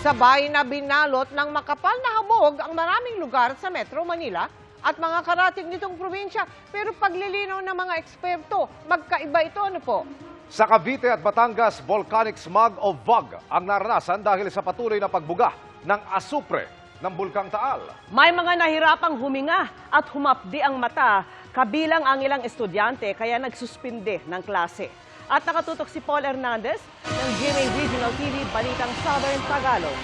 Sabay na binalot ng makapal na habog ang maraming lugar sa Metro Manila at mga karating nitong probinsya. Pero paglilinaw ng mga eksperto, magkaiba ito ano po? Sa Cavite at Batangas, volcanic smog o VOG ang naranasan dahil sa patuloy na pagbuga ng asupre ng Bulkang Taal. May mga nahirapang huminga at humapdi ang mata, kabilang ang ilang estudyante kaya nagsuspinde ng klase. At nakatutok si Paul Hernandez ng GMA Regional TV Balitang Southern Tagalog.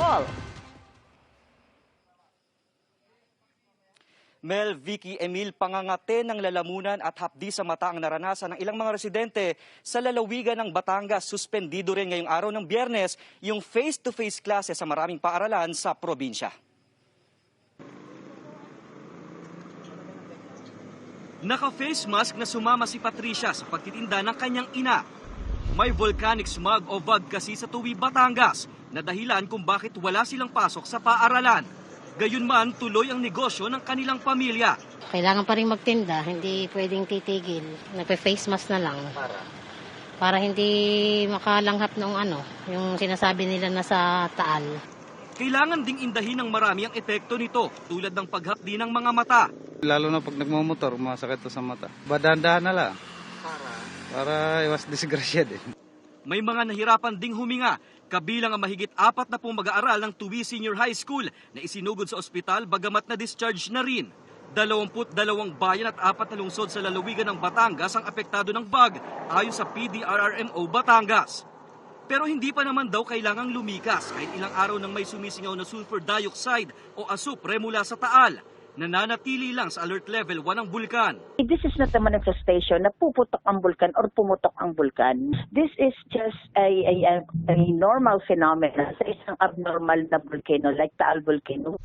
Paul. Mel, Vicky, Emil, pangangate ng lalamunan at hapdi sa mata ang naranasan ng ilang mga residente sa lalawigan ng Batangas. Suspendido rin ngayong araw ng biyernes yung face-to-face classes sa maraming paaralan sa probinsya. Naka-face mask na sumama si Patricia sa pagtitinda ng kanyang ina. May volcanic smog o VOG kasi sa Tuwi, Batangas na dahilan kung bakit wala silang pasok sa paaralan. Gayunman, tuloy ang negosyo ng kanilang pamilya. Kailangan pa rin magtinda, hindi pwedeng titigil. Nagpe-face mask na lang. Para? Para hindi makalanghap ng ano, yung sinasabi nila na sa taal. Kailangan ding indahin ng marami ang epekto nito tulad ng paghapdi ng mga mata. Lalo na pag nagmamotor, masakit to sa mata. Badandahan na lang. Para? Para iwas disgrasya din. May mga nahirapan ding huminga, kabilang ang mahigit apat na pong mag-aaral ng Tuwi Senior High School na isinugod sa ospital bagamat na discharge na rin. 22 bayan at apat na lungsod sa lalawigan ng Batangas ang apektado ng bag ayon sa PDRRMO Batangas. Pero hindi pa naman daw kailangang lumikas kahit ilang araw nang may sumisingaw na sulfur dioxide o asupre mula sa taal. Nananatili lang sa alert level 1 ang bulkan. This is not a manifestation na puputok ang bulkan or pumutok ang bulkan. This is just a, a, a, a normal phenomenon sa isang abnormal na volcano like Taal Volcano.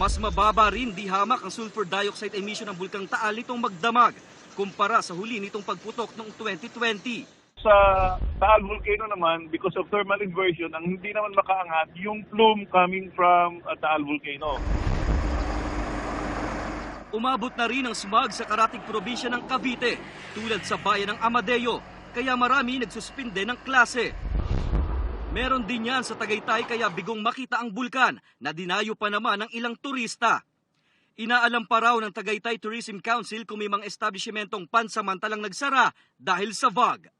Mas mababa rin di hamak ang sulfur dioxide emission ng bulkang Taal nitong magdamag kumpara sa huli nitong pagputok noong 2020. sa Taal Volcano naman, because of thermal inversion, ang hindi naman makaangat yung plume coming from uh, Taal Volcano. Umabot na rin ang smog sa karating probinsya ng Cavite tulad sa bayan ng Amadeo kaya marami nagsuspinde ng klase. Meron din yan sa Tagaytay kaya bigong makita ang bulkan na dinayo pa naman ng ilang turista. Inaalam pa raw ng Tagaytay Tourism Council kung may mga establishmentong pansamantalang nagsara dahil sa VOG.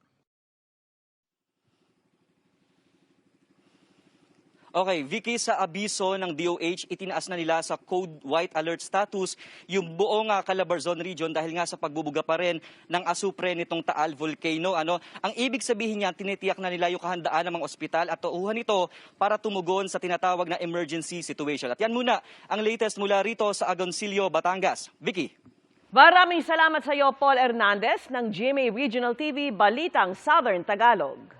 Okay, Vicky, sa abiso ng DOH, itinaas na nila sa Code White Alert status yung buong uh, Calabarzon region dahil nga sa pagbubuga pa rin ng asupre nitong Taal Volcano. Ano, ang ibig sabihin niya, tinitiyak na nila yung kahandaan ng mga ospital at tuuhan nito para tumugon sa tinatawag na emergency situation. At yan muna ang latest mula rito sa Agoncillo, Batangas. Vicky. Maraming salamat sa iyo, Paul Hernandez ng GMA Regional TV Balitang Southern Tagalog.